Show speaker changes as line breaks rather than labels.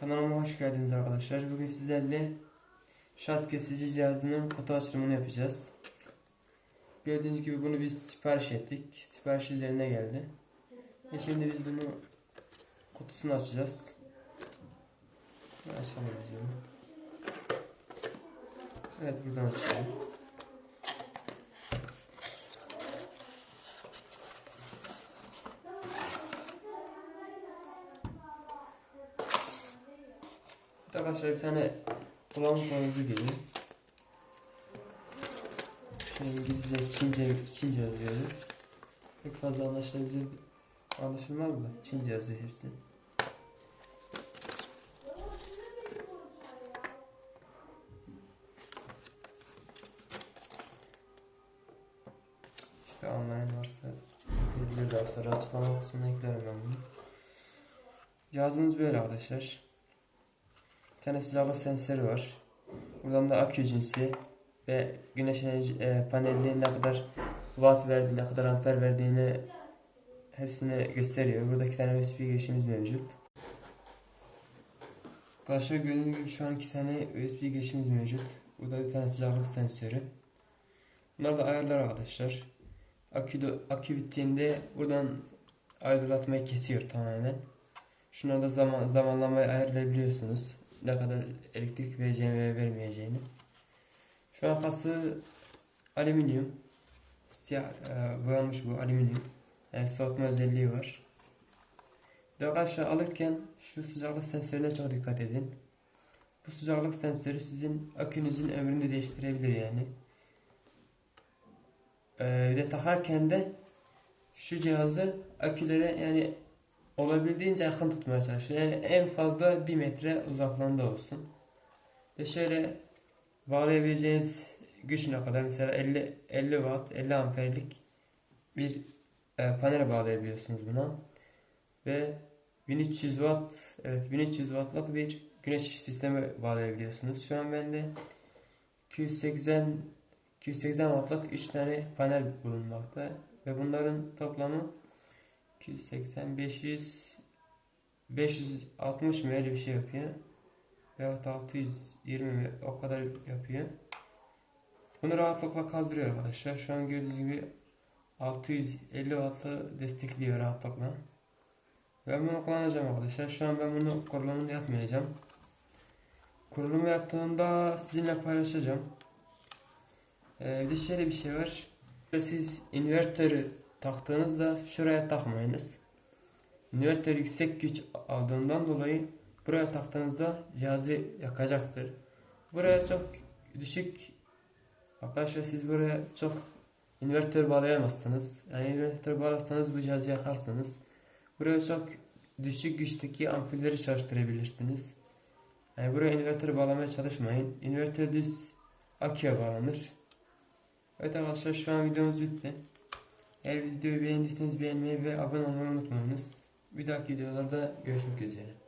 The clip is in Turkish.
Kanalıma hoş geldiniz arkadaşlar. Bugün sizlerle şarj kesici cihazının kutu açılımını yapacağız. Gördüğünüz gibi bunu biz sipariş ettik. Sipariş üzerine geldi. Ve şimdi biz bunu kutusunu açacağız. Açalım biz bunu. Evet buradan açalım. Arkadaşlar bir tane kullanım konusu geliyor. Şey İngilizce, Çince, Çince yazıyor. Pek fazla anlaşılabilir, anlaşılmaz da Çince yazıyor hepsi. İşte anlayan varsa okuyabilir daha sonra açıklama kısmına eklerim ben bunu. Cihazımız böyle arkadaşlar. Tane sıcaklık sensörü var. Buradan da akü cinsi ve güneş enerji e, paneli ne kadar watt verdiğini, ne kadar amper verdiğini hepsini gösteriyor. Burada iki tane USB girişimiz mevcut. Arkadaşlar gördüğünüz gibi şu an iki tane USB girişimiz mevcut. Burada bir tane sıcaklık sensörü. Bunlar da ayarlar arkadaşlar. Akü, akü bittiğinde buradan aydınlatmayı kesiyor tamamen. Şuna da zaman, zamanlamayı ayarlayabiliyorsunuz. Ne kadar elektrik vereceğini ve vermeyeceğini. Şu an kası alüminyum. Siyah e, boyanmış bu alüminyum. Yani soğutma özelliği var. De arkadaşlar alırken şu sıcaklık sensörüne çok dikkat edin. Bu sıcaklık sensörü sizin akünüzün ömrünü de değiştirebilir yani. Ee, de takarken de şu cihazı akülere yani olabildiğince yakın tutmaya çalışın. Yani en fazla 1 metre uzaklığında olsun. Ve şöyle bağlayabileceğiniz güç ne kadar? Mesela 50 50 watt, 50 amperlik bir e, panel bağlayabiliyorsunuz buna. Ve 1300 watt, evet 1300 wattlık bir güneş sistemi bağlayabiliyorsunuz. Şu an bende 280 280 wattlık 3 tane panel bulunmakta ve bunların toplamı 280 500 560 mı öyle bir şey yapıyor. Veyahut 620 mi o kadar yapıyor. Bunu rahatlıkla kaldırıyor arkadaşlar. Şu an gördüğünüz gibi 650 wattı destekliyor rahatlıkla. Ben bunu kullanacağım arkadaşlar. Şu an ben bunu kurulumunu yapmayacağım. Kurulumu yaptığımda sizinle paylaşacağım. Ee, bir de şöyle bir şey var. Siz invertörü taktığınızda şuraya takmayınız. Invertör yüksek güç aldığından dolayı buraya taktığınızda cihazı yakacaktır. Buraya çok düşük arkadaşlar siz buraya çok invertör bağlayamazsınız. Yani invertör bağlarsanız bu cihazı yakarsınız. Buraya çok düşük güçteki ampulleri çalıştırabilirsiniz. Yani buraya invertör bağlamaya çalışmayın. Invertör düz aküye bağlanır. Evet arkadaşlar şu an videomuz bitti. Eğer videoyu beğendiyseniz beğenmeyi ve abone olmayı unutmayınız. Bir dahaki videolarda görüşmek üzere.